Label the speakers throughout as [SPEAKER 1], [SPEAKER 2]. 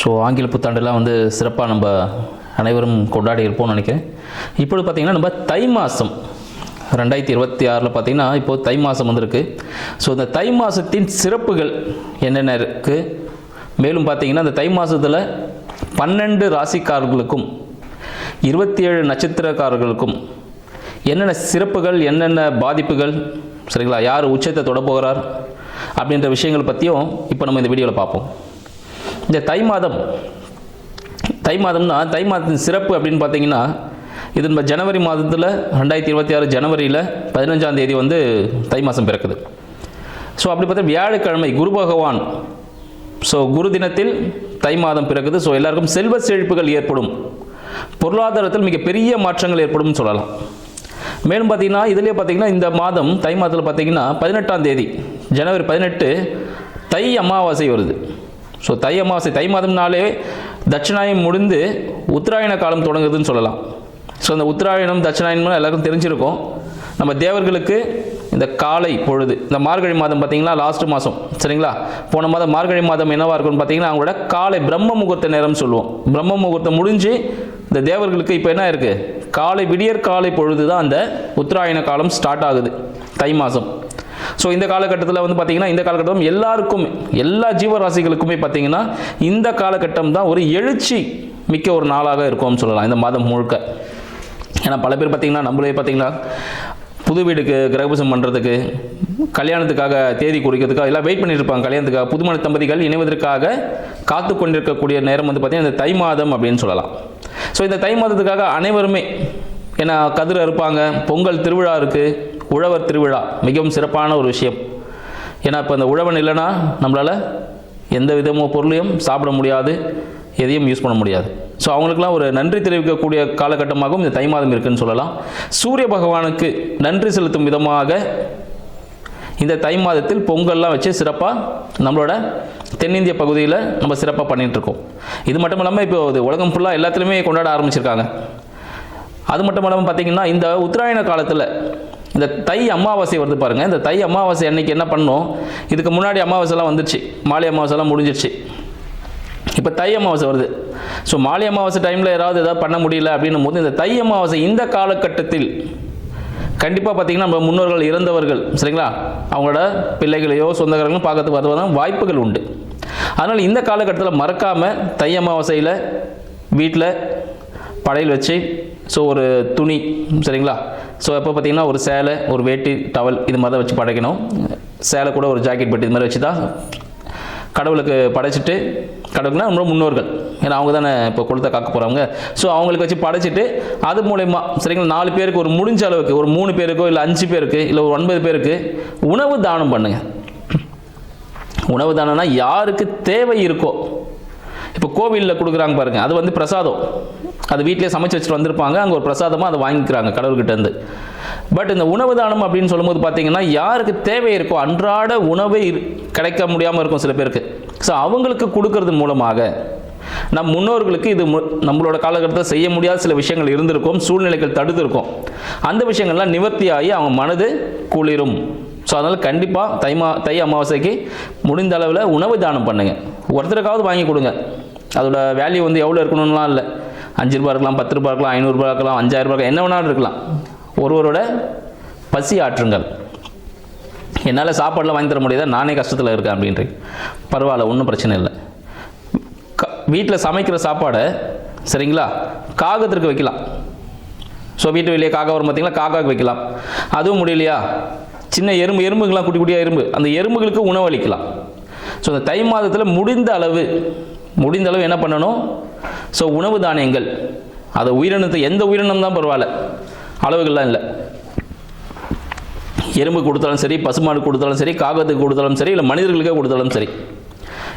[SPEAKER 1] So ஆங்கில புத்தாண்டுலாம் வந்து சிறப்பாக நம்ம அனைவரும் கொண்டாடி இருப்போம்னு நினைக்கிறேன். இப்போது பார்த்திங்கன்னா நம்ம தை மாதம் ரெண்டாயிரத்தி இருபத்தி ஆறில் பார்த்திங்கன்னா இப்போது தை மாதம் வந்திருக்கு. ஸோ இந்த தை மாதத்தின் சிறப்புகள் என்னென்ன இருக்குது மேலும் பார்த்திங்கன்னா இந்த தை மாதத்தில் பன்னெண்டு ராசிக்காரர்களுக்கும் இருபத்தி ஏழு நட்சத்திரக்காரர்களுக்கும் என்னென்ன சிறப்புகள் என்னென்ன பாதிப்புகள் சரிங்களா? யார் உச்சத்தை தொடப்போகிறார் அப்படின்ற விஷயங்கள் பற்றியும் இப்போ நம்ம இந்த வீடியோவில் பார்ப்போம். இந்த தை மாதம் தை மாதம்னா தை மாதத்தின் சிறப்பு அப்படின்னு பார்த்தீங்கன்னா இது நம்ம ஜனவரி மாதத்தில் ரெண்டாயிரத்தி இருபத்தி ஆறு ஜனவரியில் பதினஞ்சாம் தேதி வந்து தை மாதம் பிறக்குது. ஸோ அப்படி பார்த்தா வியாழக்கிழமை குரு பகவான் ஸோ குரு தினத்தில் தை மாதம் பிறக்குது. ஸோ எல்லாருக்கும் செல்வ செழிப்புகள் ஏற்படும். பொருளாதாரத்தில் மிகப்பெரிய மாற்றங்கள் ஏற்படும் சொல்லலாம். மேலும் பார்த்தீங்கன்னா இதுலேயே பார்த்தீங்கன்னா இந்த மாதம் தை மாதத்தில் பார்த்தீங்கன்னா பதினெட்டாம் தேதி ஜனவரி பதினெட்டு தை அமாவாசை வருது. ஸோ தை அமாவாசை தை மாதம்னாலே தட்சிணாயம் முடிந்து உத்தராயண காலம் தொடங்குதுன்னு சொல்லலாம். ஸோ அந்த உத்தராயணம் தட்சிணாயனம் எல்லாருக்கும் தெரிஞ்சிருக்கும். நம்ம தேவர்களுக்கு இந்த காலை பொழுது இந்த மார்கழி மாதம் பார்த்தீங்கன்னா லாஸ்ட் மாதம் சரிங்களா? போன மாதம் மார்கழி மாதம் என்னவாக இருக்கும்னு பார்த்தீங்கன்னா அவங்களோட காலை பிரம்ம முகூர்த்த நேரம் சொல்லுவோம். பிரம்ம முகூர்த்தம் முடிஞ்சு இந்த தேவர்களுக்கு இப்போ என்ன இருக்குது காலை விடியற் காலை பொழுது தான் அந்த உத்தராயண காலம் ஸ்டார்ட் ஆகுது தை மாதம். ஸோ இந்த காலகட்டத்தில் வந்து பார்த்தீங்கன்னா இந்த காலகட்டம் எல்லாருக்கும் எல்லா ஜீவராசிகளுக்குமே பார்த்தீங்கன்னா இந்த காலகட்டம் தான் ஒரு எழுச்சி மிக்க ஒரு நாளாக இருக்கும்னு சொல்லலாம் இந்த மாதம் முழுக்க. ஏன்னா பல பேர் பார்த்தீங்கன்னா நம்மளே பார்த்தீங்கன்னா புது வீடுக்கு கிரகபூசம் பண்ணுறதுக்கு கல்யாணத்துக்காக தேதி குறிக்கிறதுக்காக எல்லாம் வெயிட் பண்ணிட்டு இருப்பாங்க கல்யாணத்துக்காக. புதுமண தம்பதிகள் இணைவதற்காக காத்து கொண்டிருக்கக்கூடிய நேரம் வந்து பார்த்தீங்கன்னா இந்த தை மாதம் அப்படின்னு சொல்லலாம். ஸோ இந்த தை மாதத்துக்காக அனைவருமே ஏன்னா கதிர் அறுப்பாங்க பொங்கல் திருவிழா இருக்குது உழவர் திருவிழா மிகவும் சிறப்பான ஒரு விஷயம். ஏன்னா இப்போ இந்த உழவன் இல்லைன்னா நம்மளால் எந்த விதமோ பொருளையும் சாப்பிட முடியாது எதையும் யூஸ் பண்ண முடியாது. ஸோ அவங்களுக்குலாம் ஒரு நன்றி தெரிவிக்கக்கூடிய காலகட்டமாகவும் இந்த தை மாதம் இருக்குன்னு சொல்லலாம். சூரிய பகவானுக்கு நன்றி செலுத்தும் விதமாக இந்த தை மாதத்தில் பொங்கல்லாம் வச்சு சிறப்பாக நம்மளோட தென்னிந்திய பகுதியில் நம்ம சிறப்பாக பண்ணிகிட்ருக்கோம் இது மட்டும் இல்லாமல் இப்போ இது உலகம் ஃபுல்லாக எல்லாத்துலேயுமே கொண்டாட ஆரம்பிச்சிருக்காங்க. அது மட்டும் இல்லாமல் பார்த்தீங்கன்னா இந்த உத்தராயண காலத்தில் இந்த தை அமாவாசை வருது பாருங்கள் இந்த தை அமாவாசை அன்னைக்கு என்ன பண்ணோம் இதுக்கு முன்னாடி அமாவாசைலாம் வந்துருச்சு. மாலை அமாவாசைலாம் முடிஞ்சிருச்சு. இப்போ தை அமாவாசை வருது. ஸோ மாலை அமாவாசை டைமில் யாராவது ஏதாவது பண்ண முடியல அப்படின்னும் போது இந்த தை அமாவாசை இந்த காலகட்டத்தில் கண்டிப்பாக பார்த்தீங்கன்னா நம்ம முன்னோர்கள் இறந்தவர்கள் சரிங்களா? அவங்களோட பிள்ளைகளையோ சொந்தக்காரங்களும் பார்க்கறதுக்கு வருவதான வாய்ப்புகள் உண்டு. அதனால் இந்த காலகட்டத்தில் மறக்காமல் தை அமாவாசையில் வீட்டில் படையல் வச்சு ஸோ ஒரு துணி சரிங்களா? ஸோ எப்போ பார்த்தீங்கன்னா ஒரு சேலை ஒரு வேட்டி டவல் இது மாதிரி தான் வச்சு படைக்கணும். சேலை கூட ஒரு ஜாக்கெட் பெட்டி இது மாதிரி வச்சு தான் கடவுளுக்கு படைச்சிட்டு கடவுள்னா நம்ம முன்னோர்கள். ஏன்னா அவங்க தானே இப்போ கொளுத்த காக்க போகிறவங்க ஸோ அவங்களுக்கு வச்சு படைச்சிட்டு அது மூலயமா சரிங்களா நாலு பேருக்கு ஒரு முடிஞ்ச அளவுக்கு ஒரு மூணு பேருக்கோ இல்லை அஞ்சு பேருக்கு இல்லை ஒரு ஒன்பது பேருக்கு உணவு தானம் பண்ணுங்கள் உணவு தானம்னா யாருக்கு தேவை இருக்கோ கோவிலில் கொடுக்குறாங்க பாருங்கள் அது வந்து பிரசாதம். அது வீட்டிலே சமைச்சு வச்சுட்டு வந்திருப்பாங்க. அங்கே ஒரு பிரசாதமாக அதை வாங்கிக்கிறாங்க கடவுள்கிட்டேருந்து பட் இந்த உணவு தானம் அப்படின்னு சொல்லும்போது பார்த்தீங்கன்னா யாருக்கு தேவை இருக்கோ அன்றாட உணவை இரு- கிடைக்க முடியாமல் இருக்கும் சில பேருக்கு. ஸோ அவங்களுக்கு கொடுக்கறது மூலமாக நம் முன்னோர்களுக்கு இது மு- நம்மளோட காலகட்டத்தில் செய்ய முடியாத சில விஷயங்கள் இருந்திருக்கும் சூழ்நிலைகள் தடுத்திருக்கும். அந்த விஷயங்கள்லாம் நிவர்த்தியாகி அவங்க மனது குளிரும். ஸோ அதனால் கண்டிப்பாக தை மா தை அமாவாசைக்கு முடிந்த அளவில் உணவு தானம் பண்ணுங்கள் ஒருத்தருக்காவது வாங்கி கொடுங்க. அதோட வேல்யூ வந்து எவ்வளோ இருக்கணும்லாம் இல்லை. அஞ்சு ரூபா இருக்கலாம் பத்து ரூபா இருக்கலாம் ஐநூறுரூபா இருக்கலாம் அஞ்சாயிரம் ரூபாய் என்ன வேணாலும் இருக்கலாம். ஒருவரோட பசி ஆற்றுங்கள். என்னால் சாப்பாடெலாம் வாங்கி தர முடியாதா? நானே கஷ்டத்தில் இருக்கேன் அப்படின்றீங்க. பரவாயில்ல ஒன்றும் பிரச்சனை இல்லை. க வீட்டில் சமைக்கிற சாப்பாடை சரிங்களா? காகத்திற்கு வைக்கலாம். ஸோ வீட்டு வெளியே காக்கா வரும் பார்த்தீங்களா காக்காவுக்கு வைக்கலாம். அதுவும் முடியலையா? சின்ன எறும்பு எறும்புகள்லாம் குட்டி குட்டியாக எறும்பு. அந்த எறும்புகளுக்கு உணவளிக்கலாம். ஸோ இந்த தை மாதத்தில் முடிந்த அளவு முடிந்த அளவு என்ன பண்ணணும்? ஸோ உணவு தானியங்கள். அதை உயிரினத்தை எந்த உயிரினம் தான் பரவாயில்ல. அளவுகள்லாம் இல்லை. எறும்பு கொடுத்தாலும் சரி பசுமாடு கொடுத்தாலும் சரி காகத்துக்கு கொடுத்தாலும் சரி இல்லை மனிதர்களுக்கே கொடுத்தாலும் சரி.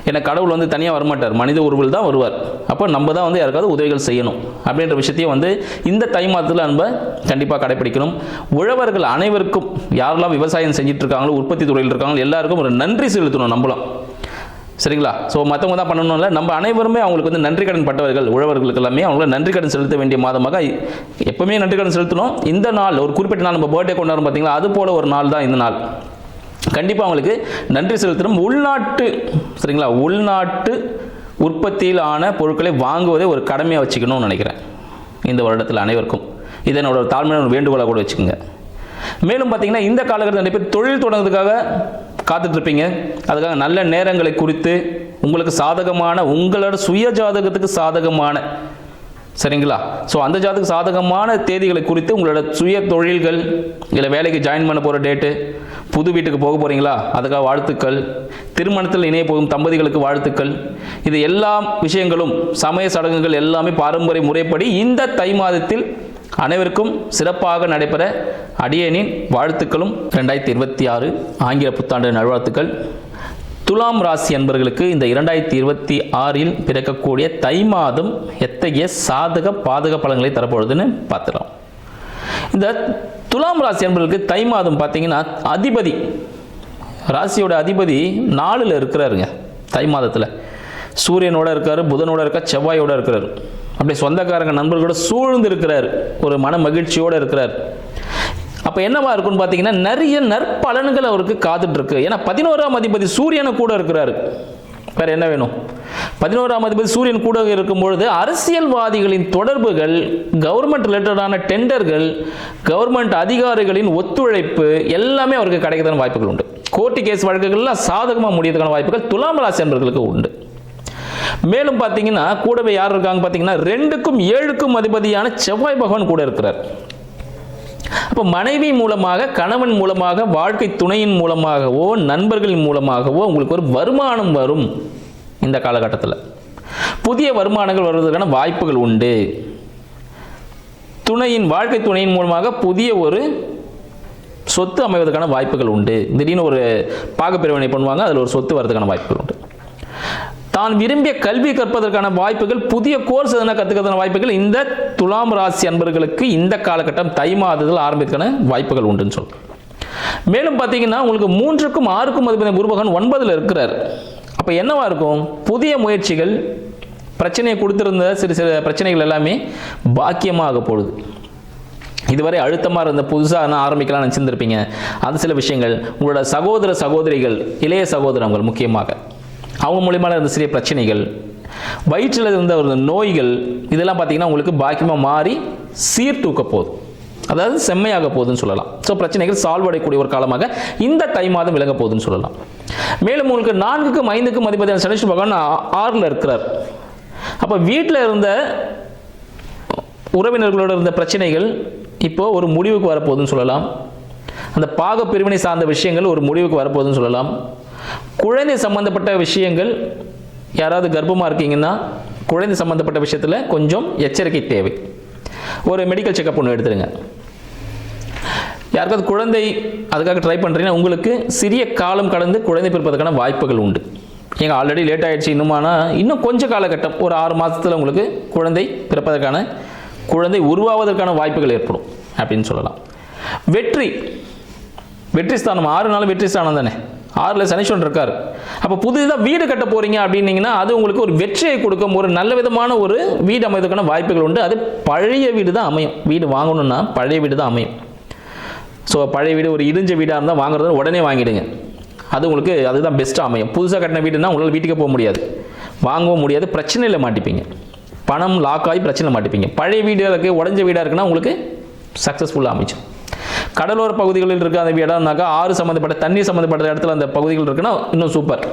[SPEAKER 1] ஏன்னா கடவுள் வந்து தனியாக வரமாட்டார். மனித உருவில் தான் வருவார். அப்போ நம்ம தான் வந்து யாருக்காவது உதவிகள் செய்யணும். அப்படின்ற விஷயத்தையும் வந்து இந்த தை மாதத்தில் நம்ம கண்டிப்பாக கடைப்பிடிக்கணும். உழவர்கள் அனைவருக்கும் யாரெல்லாம் விவசாயம் செஞ்சுட்டு இருக்காங்களோ உற்பத்தி துறையில் இருக்காங்களோ எல்லாருக்கும் ஒரு நன்றி செலுத்தணும் நம்மளும். சரிங்களா? ஸோ மற்றவங்க தான் பண்ணணும்ல. நம்ம அனைவருமே அவங்களுக்கு வந்து நன்றி கடன் பட்டவர்கள் உழவர்களுக்கு எல்லாமே அவங்கள நன்றி கடன் செலுத்த வேண்டிய மாதமாக எப்பவுமே நன்றி கடன் செலுத்தணும். இந்த நாள் ஒரு குறிப்பிட்ட நாள் நம்ம பர்த்டே கொண்டாடும் பார்த்தீங்களா அது போல ஒரு நாள் தான் இந்த நாள். கண்டிப்பாக அவங்களுக்கு நன்றி செலுத்தணும். உள்நாட்டு சரிங்களா? உள்நாட்டு உற்பத்தியிலான பொருட்களை வாங்குவதை ஒரு கடமையாக வச்சுக்கணும்னு நினைக்கிறேன். இந்த வருடத்தில் அனைவருக்கும். இதை என்னோட தாழ்மையான வேண்டுகோளாக கூட வச்சுக்கோங்க. மேலும் பார்த்தீங்கன்னா இந்த காலகட்டத்தில் நிறைய பேர் தொழில் தொடங்குறதுக்காக காத்துட்ருப்பீங்க அதுக்காக நல்ல நேரங்களை குறித்து உங்களுக்கு சாதகமான உங்களோட சுய ஜாதகத்துக்கு சாதகமான சரிங்களா? ஸோ அந்த ஜாதக சாதகமான தேதிகளை குறித்து உங்களோட சுய தொழில்கள் இல்லை வேலைக்கு ஜாயின் பண்ண போகிற டேட்டு புது வீட்டுக்கு போக போகிறீங்களா அதுக்காக வாழ்த்துக்கள். திருமணத்தில் இணைய போகும் தம்பதிகளுக்கு வாழ்த்துக்கள். இது எல்லா விஷயங்களும் சமய சடங்குகள் எல்லாமே பாரம்பரிய முறைப்படி இந்த தை மாதத்தில் அனைவருக்கும் சிறப்பாக நடைபெற அடியேனின் வாழ்த்துக்களும் ரெண்டாயிரத்தி இருபத்தி ஆறு ஆங்கில புத்தாண்டு நல்வாழ்த்துக்கள். துலாம் ராசி அன்பர்களுக்கு இந்த இரண்டாயிரத்தி இருபத்தி ஆறில் பிறக்கக்கூடிய தை மாதம் எத்தகைய சாதக பாதக பலன்களை தரப்போகுதுன்னு பார்த்துக்கலாம் இந்த துலாம் ராசி அன்பர்களுக்கு தை மாதம் பார்த்தீங்கன்னா அதிபதி ராசியோட அதிபதி நாலில் இருக்கிறாருங்க தை மாதத்தில். சூரியனோட இருக்காரு புதனோட இருக்கார் செவ்வாயோட இருக்கிறார். அப்படியே சொந்தக்காரங்க நண்பர்களோட சூழ்ந்து இருக்கிறார். ஒரு மன மகிழ்ச்சியோடு இருக்கிறார். அப்போ என்னவா இருக்கும்னு பார்த்தீங்கன்னா நிறைய நற்பலன்கள் அவருக்கு காத்துட்டு இருக்கு ஏன்னா பதினோராம் அதிபதி சூரியனை கூட இருக்கிறாரு. வேற என்ன வேணும்? பதினோராம் அதிபதி சூரியன் கூட இருக்கும் பொழுது அரசியல்வாதிகளின் தொடர்புகள் கவர்மெண்ட் ரிலேட்டடான டெண்டர்கள் கவர்மெண்ட் அதிகாரிகளின் ஒத்துழைப்பு எல்லாமே அவருக்கு கிடைக்கிறதுக்கான வாய்ப்புகள் உண்டு. கோர்ட்டு கேஸ் வழக்குகள்லாம் சாதகமாக முடியறதுக்கான வாய்ப்புகள் துலாம் ராசி என்பவர்களுக்கு உண்டு. மேலும் பார்த்தீங்கன்னா கூடவே யார் இருக்காங்க பார்த்தீங்கன்னா ரெண்டுக்கும் ஏழுக்கும் அதிபதியான செவ்வாய் பகவான் கூட இருக்கிறார். அப்போ மனைவி மூலமாக கணவன் மூலமாக வாழ்க்கை துணையின் மூலமாகவோ நண்பர்களின் மூலமாகவோ உங்களுக்கு ஒரு வருமானம் வரும் இந்த காலகட்டத்தில். புதிய வருமானங்கள் வருவதற்கான வாய்ப்புகள் உண்டு. துணையின் வாழ்க்கை துணையின் மூலமாக புதிய ஒரு சொத்து அமைவதற்கான வாய்ப்புகள் உண்டு. திடீர்னு ஒரு பாகப்பிரிவினை பண்ணுவாங்க அதில் ஒரு சொத்து வரதுக்கான வாய்ப்புகள் உண்டு. தான் விரும்பிய கல்வி கற்பதற்கான வாய்ப்புகள் புதிய கோர்ஸ் எதனா கற்றுக்கிறதுக்கான வாய்ப்புகள் இந்த துலாம் ராசி அன்பர்களுக்கு இந்த காலகட்டம் தை மாதத்தில் ஆரம்பிக்கிறதுக்கான வாய்ப்புகள் உண்டுன்னு சொல்கிறேன் மேலும் பார்த்தீங்கன்னா உங்களுக்கு மூன்றுக்கும் ஆறுக்கும் அதிபதி குருபகன் ஒன்பதில் இருக்கிறார். அப்போ என்னவா இருக்கும்? புதிய முயற்சிகள் பிரச்சனையை கொடுத்துருந்த சிறு சிறு பிரச்சனைகள் எல்லாமே பாக்கியமாக போடுது இதுவரை அழுத்தமாக இருந்த புதுசாக நான் ஆரம்பிக்கலாம்னு நினச்சிருந்துருப்பீங்க. அது சில விஷயங்கள் உங்களோட சகோதர சகோதரிகள் இளைய சகோதரங்கள் முக்கியமாக. அவங்க மூலியமாக இருந்த சிறிய பிரச்சனைகள் வயிற்றில் இருந்த ஒரு நோய்கள் இதெல்லாம் பார்த்தீங்கன்னா உங்களுக்கு பாக்கியமாக மாறி சீர்தூக்க போதும் அதாவது செம்மையாக போகுதுன்னு சொல்லலாம். ஸோ பிரச்சனைகள் சால்வ் அடையக்கூடிய ஒரு காலமாக இந்த தை மாதம் விளங்க போகுதுன்னு சொல்லலாம். மேலும் உங்களுக்கு நான்குக்கும் ஐந்துக்கும் அதிபதியான சனீஷ் பகவான் ஆறில் இருக்கிறார். அப்போ வீட்டில் இருந்த உறவினர்களோட இருந்த பிரச்சனைகள் இப்போ ஒரு முடிவுக்கு வரப்போகுதுன்னு சொல்லலாம். அந்த பாக பிரிவினை சார்ந்த விஷயங்கள் ஒரு முடிவுக்கு வரப்போகுதுன்னு சொல்லலாம். குழந்தை சம்பந்தப்பட்ட விஷயங்கள் யாராவது கர்ப்பமாக இருக்கீங்கன்னா குழந்தை சம்பந்தப்பட்ட விஷயத்தில் கொஞ்சம் எச்சரிக்கை தேவை. ஒரு மெடிக்கல் செக்கப் ஒன்று எடுத்துருங்க. யாருக்காவது குழந்தை அதுக்காக ட்ரை பண்ணுறீங்கன்னா உங்களுக்கு சிறிய காலம் கடந்து குழந்தை பிறப்பதற்கான வாய்ப்புகள் உண்டு. ஏங்க ஆல்ரெடி லேட் ஆகிடுச்சு இன்னுமானா இன்னும் கொஞ்சம் காலகட்டம் ஒரு ஆறு மாதத்தில் உங்களுக்கு குழந்தை பிறப்பதற்கான குழந்தை உருவாவதற்கான வாய்ப்புகள் ஏற்படும் அப்படின்னு சொல்லலாம். வெற்றி. வெற்றி ஸ்தானம் ஆறு நாள் வெற்றி ஸ்தானம் தானே? ஆறில் சனீஸ்வரன் இருக்கார். அப்போ புதுதாக வீடு கட்ட போகிறீங்க அப்படின்னீங்கன்னா அது உங்களுக்கு ஒரு வெற்றியை கொடுக்கும் ஒரு நல்ல விதமான ஒரு வீடு அமைவதற்கான வாய்ப்புகள் உண்டு. அது பழைய வீடு தான் அமையும். வீடு வாங்கணும்னா பழைய வீடு தான் அமையும். ஸோ பழைய வீடு ஒரு இடிஞ்ச வீடாக இருந்தால் வாங்குறது உடனே வாங்கிடுங்க. அது உங்களுக்கு அதுதான் பெஸ்ட்டாக அமையும். புதுசாக கட்டின வீடுனா உங்களால் வீட்டுக்கே போக முடியாது. வாங்கவும் முடியாது. பிரச்சனையில் மாட்டிப்பீங்க. பணம் லாக் ஆகி பிரச்சனை மாட்டிப்பீங்க. பழைய வீடாக இருக்குது உடஞ்ச வீடாக இருக்குன்னா உங்களுக்கு சக்ஸஸ்ஃபுல்லாக அமைச்சோம் கடலோர பகுதிகளில் இருக்க அந்த இடம்னாக்கா ஆறு சம்மந்தப்பட்ட தண்ணி சம்மந்தப்பட்ட இடத்துல அந்த பகுதிகள் இருக்குன்னா இன்னும் சூப்பர்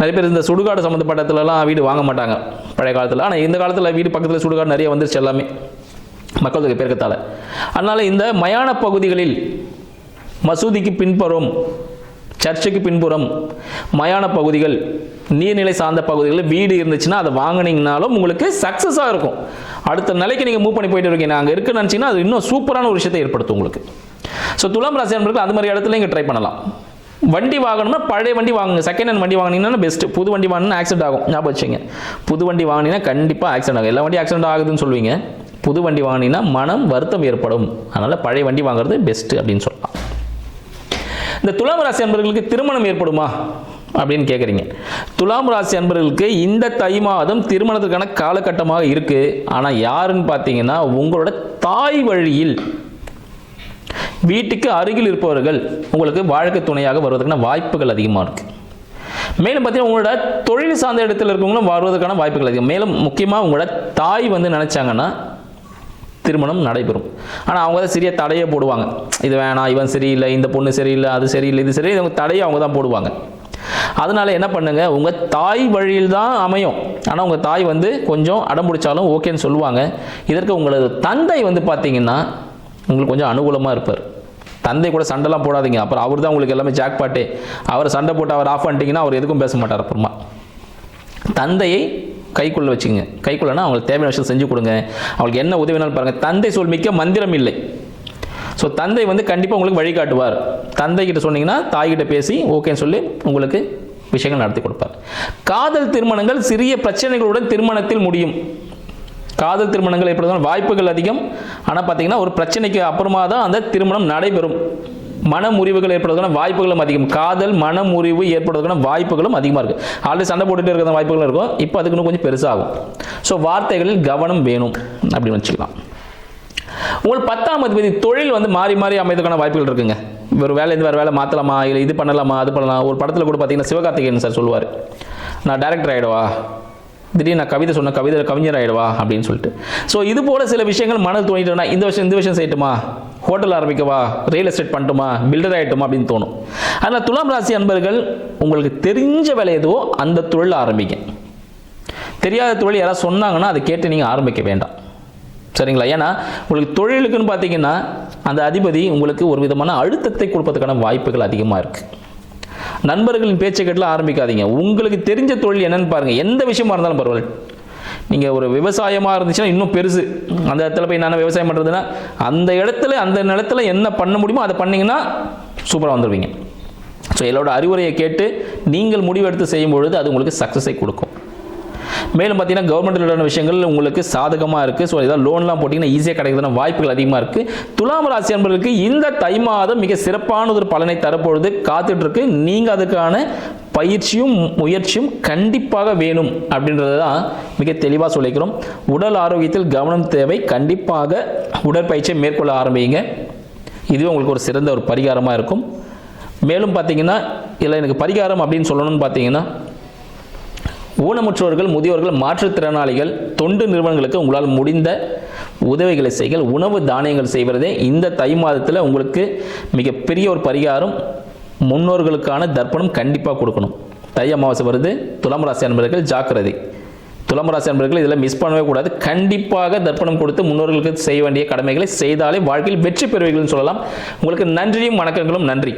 [SPEAKER 1] நிறைய பேர் இந்த சுடுகாடு சம்மந்தப்பட்ட இடத்துலலாம் வீடு வாங்க மாட்டாங்க பழைய காலத்தில். ஆனால் இந்த காலத்தில் வீடு பக்கத்தில் சுடுகாடு நிறைய வந்துருச்சு எல்லாமே மக்கள் தொகை பெருக்கத்தால். அதனால் இந்த மயான பகுதிகளில் மசூதிக்கு பின்புறம் சர்ச்சுக்கு பின்புறம் மயான பகுதிகள் நீர்நிலை சார்ந்த பகுதிகளில் வீடு இருந்துச்சுன்னா அதை வாங்கினீங்கனாலும் உங்களுக்கு சக்ஸஸாக இருக்கும். அடுத்த நிலைக்கு நீங்கள் மூவ் பண்ணி போயிட்டு இருக்கீங்க. அங்கே இருக்குன்னு நினச்சிங்கன்னா அது இன்னும் சூப்பரான ஒரு விஷயத்தை ஏற்படுத்தும் உங்களுக்கு. ஸோ துலாம் ராசி நண்பர்கள் அது மாதிரி இடத்துல நீங்கள் ட்ரை பண்ணலாம். வண்டி வாங்கணும்னா பழைய வண்டி வாங்குங்க. செகண்ட் ஹேண்ட் வண்டி வாங்கினீங்கன்னா பெஸ்ட்டு புது வண்டி வாங்கினா ஆக்சிடென்ட் ஆகும். ஞாபகம் வச்சுங்க புது வண்டி வாங்கினீங்கன்னா கண்டிப்பாக ஆக்சிடென்ட் ஆகும். எல்லா வண்டி ஆக்சிடென்ட் ஆகுதுன்னு சொல்லுவீங்க. புது வண்டி வாங்கினீங்கன்னா மனம் வருத்தம் ஏற்படும். அதனால் பழைய வண்டி வாங்குறது பெஸ்ட்டு அப்படின்னு சொல்லலாம். இந்த துலாம் ராசி அன்பர்களுக்கு திருமணம் ஏற்படுமா அப்படின்னு கேட்குறீங்க துலாம் ராசி அன்பர்களுக்கு இந்த தை மாதம் திருமணத்துக்கான காலகட்டமாக இருக்குது ஆனால் யாருன்னு பார்த்தீங்கன்னா உங்களோட தாய் வழியில் வீட்டுக்கு அருகில் இருப்பவர்கள் உங்களுக்கு வாழ்க்கை துணையாக வருவதற்கான வாய்ப்புகள் அதிகமாக இருக்குது மேலும் பார்த்தீங்கன்னா உங்களோட தொழில் சார்ந்த இடத்துல இருக்கவங்களும் வருவதற்கான வாய்ப்புகள் அதிகம். மேலும் முக்கியமாக உங்களோட தாய் வந்து நினச்சாங்கன்னா திருமணம் நடைபெறும். ஆனால் அவங்க தான் சரியாக தடையை போடுவாங்க. இது வேணாம் இவன் சரியில்லை இந்த பொண்ணு சரியில்லை அது சரியில்லை இது சரியில்லை இவங்க தடையை அவங்க தான் போடுவாங்க. அதனால என்ன பண்ணுங்க உங்கள் தாய் வழியில் தான் அமையும். ஆனால் உங்கள் தாய் வந்து கொஞ்சம் அடம் பிடிச்சாலும் ஓகேன்னு சொல்லுவாங்க. இதற்கு உங்களது தந்தை வந்து பார்த்தீங்கன்னா உங்களுக்கு கொஞ்சம் அனுகூலமாக இருப்பார். தந்தை கூட சண்டைலாம் போடாதீங்க. அப்புறம் அவர் தான் உங்களுக்கு எல்லாமே ஜாக் பாட்டே அவர் சண்டை போட்டு அவர் ஆஃப் பண்ணிட்டீங்கன்னா அவர் எதுக்கும் பேச மாட்டார் அப்புறமா. தந்தையை கைக்குள்ள வச்சுங்க. கைக்குள்ளனா அவங்களுக்கு தேவையான விஷயம் செஞ்சு கொடுங்க. அவங்களுக்கு என்ன உதவி வேணாலும் பாருங்கள் தந்தை சொல் மிக்க மந்திரம் இல்லை. ஸோ தந்தை வந்து கண்டிப்பாக உங்களுக்கு வழிகாட்டுவார் தந்தைகிட்ட சொன்னீங்கன்னா தாய்கிட்ட பேசி ஓகேன்னு சொல்லி உங்களுக்கு விஷயங்கள் நடத்தி கொடுப்பார். காதல் திருமணங்கள் சிறிய பிரச்சனைகளுடன் திருமணத்தில் முடியும். காதல் திருமணங்கள் ஏற்படுவதற்கான வாய்ப்புகள் அதிகம். ஆனால் பார்த்தீங்கன்னா ஒரு பிரச்சனைக்கு அப்புறமா தான் அந்த திருமணம் நடைபெறும். மன முறிவுகள் ஏற்படுவதற்கான வாய்ப்புகளும் அதிகம். காதல் மன முறிவு ஏற்படுவதற்கான வாய்ப்புகளும் அதிகமாக இருக்குது ஆல்ரெடி சண்டை போட்டுகிட்டே இருக்கிற வாய்ப்புகளும் இருக்கும். இப்போ அதுக்குன்னு கொஞ்சம் பெருசாகும். ஸோ வார்த்தைகளில் கவனம் வேணும் அப்படின்னு வச்சுக்கலாம். உங்கள் பத்தாம் அதிபதி தொழில் வந்து மாறி மாறி அமைதற்கான வாய்ப்புகள் இருக்குங்க. ஒரு வேலையிலேருந்து வேறு வேலை மாற்றலாமா இல்லை இது பண்ணலாமா? அது பண்ணலாம். ஒரு படத்தில் கூட பார்த்தீங்கன்னா சிவகார்த்திகேயன் சார் சொல்லுவார். நான் டேரக்டர் ஆகிடவா திடீர்னு நான் கவிதை சொன்ன கவிதை கவிஞர் ஆகிடுவா அப்படின்னு சொல்லிட்டு. ஸோ இது போல சில விஷயங்கள் மனதில் தோணிட்டோம்னா இந்த விஷயம் இந்த விஷயம் செய்யட்டுமா? ஹோட்டல் ஆரம்பிக்கவா? ரியல் எஸ்டேட் பண்ணட்டுமா? பில்டர் ஆகிட்டுமா அப்படின்னு தோணும். அதனால் துலாம் ராசி அன்பர்கள் உங்களுக்கு தெரிஞ்ச வேலை எதுவோ அந்த தொழில் ஆரம்பிங்க. தெரியாத தொழில் யாராவது சொன்னாங்கன்னா அதை கேட்டு நீங்கள் ஆரம்பிக்க வேண்டாம். சரிங்களா? ஏன்னா உங்களுக்கு தொழிலுக்குன்னு பார்த்தீங்கன்னா அந்த அதிபதி உங்களுக்கு ஒரு விதமான அழுத்தத்தை கொடுப்பதற்கான வாய்ப்புகள் அதிகமாக இருக்குது நண்பர்களின் பேச்சை கேட்டுலாம் ஆரம்பிக்காதீங்க. உங்களுக்கு தெரிஞ்ச தொழில் என்னன்னு பாருங்கள் எந்த விஷயமா இருந்தாலும் பரவாயில்ல. நீங்கள் ஒரு விவசாயமாக இருந்துச்சுன்னா இன்னும் பெருசு. அந்த இடத்துல போய் நான் விவசாயம் பண்ணுறதுன்னா அந்த இடத்துல அந்த நிலத்துல என்ன பண்ண முடியுமோ அதை பண்ணிங்கன்னா சூப்பராக வந்துடுவீங்க ஸோ என்னோடய அறிவுரையை கேட்டு நீங்கள் முடிவெடுத்து செய்யும் பொழுது அது உங்களுக்கு சக்ஸஸை கொடுக்கும். மேலும் பார்த்தீங்கன்னா கவர்மெண்ட் ரிலேட்டான விஷயங்கள் உங்களுக்கு சாதகமாக இருக்குது ஸோ ஏதாவது லோன்லாம் போட்டிங்கன்னா ஈஸியாக கிடைக்கிறதுன வாய்ப்புகள் அதிகமாக இருக்குது துலாம் ராசி அன்பர்களுக்கு இந்த தை மாதம் மிக சிறப்பான ஒரு பலனை தரப்பொழுது காத்துட்ருக்கு. நீங்கள் அதுக்கான பயிற்சியும் முயற்சியும் கண்டிப்பாக வேணும் அப்படின்றது தான் மிக தெளிவாக சொல்லிக்கிறோம். உடல் ஆரோக்கியத்தில் கவனம் தேவை. கண்டிப்பாக உடற்பயிற்சியை மேற்கொள்ள ஆரம்பிங்க. இதுவே உங்களுக்கு ஒரு சிறந்த ஒரு பரிகாரமாக இருக்கும். மேலும் பார்த்தீங்கன்னா இதில் எனக்கு பரிகாரம் அப்படின்னு சொல்லணும்னு பார்த்தீங்கன்னா ஊனமுற்றோர்கள் முதியோர்கள் மாற்றுத்திறனாளிகள் தொண்டு நிறுவனங்களுக்கு உங்களால் முடிந்த உதவிகளை செய்கள் உணவு தானியங்கள் செய்வதே இந்த தை மாதத்தில் உங்களுக்கு மிகப்பெரிய ஒரு பரிகாரம். முன்னோர்களுக்கான தர்ப்பணம் கண்டிப்பாக கொடுக்கணும். தை அமாவாசை வருது துலாம் ராசி அன்பர்கள் ஜாக்கிரதை. துலாம் ராசி அன்பர்கள் இதில் மிஸ் பண்ணவே கூடாது. கண்டிப்பாக தர்ப்பணம் கொடுத்து முன்னோர்களுக்கு செய்ய வேண்டிய கடமைகளை செய்தாலே வாழ்க்கையில் வெற்றி பெறுவீர்கள்னு சொல்லலாம். உங்களுக்கு நன்றியும் வணக்கங்களும் நன்றி.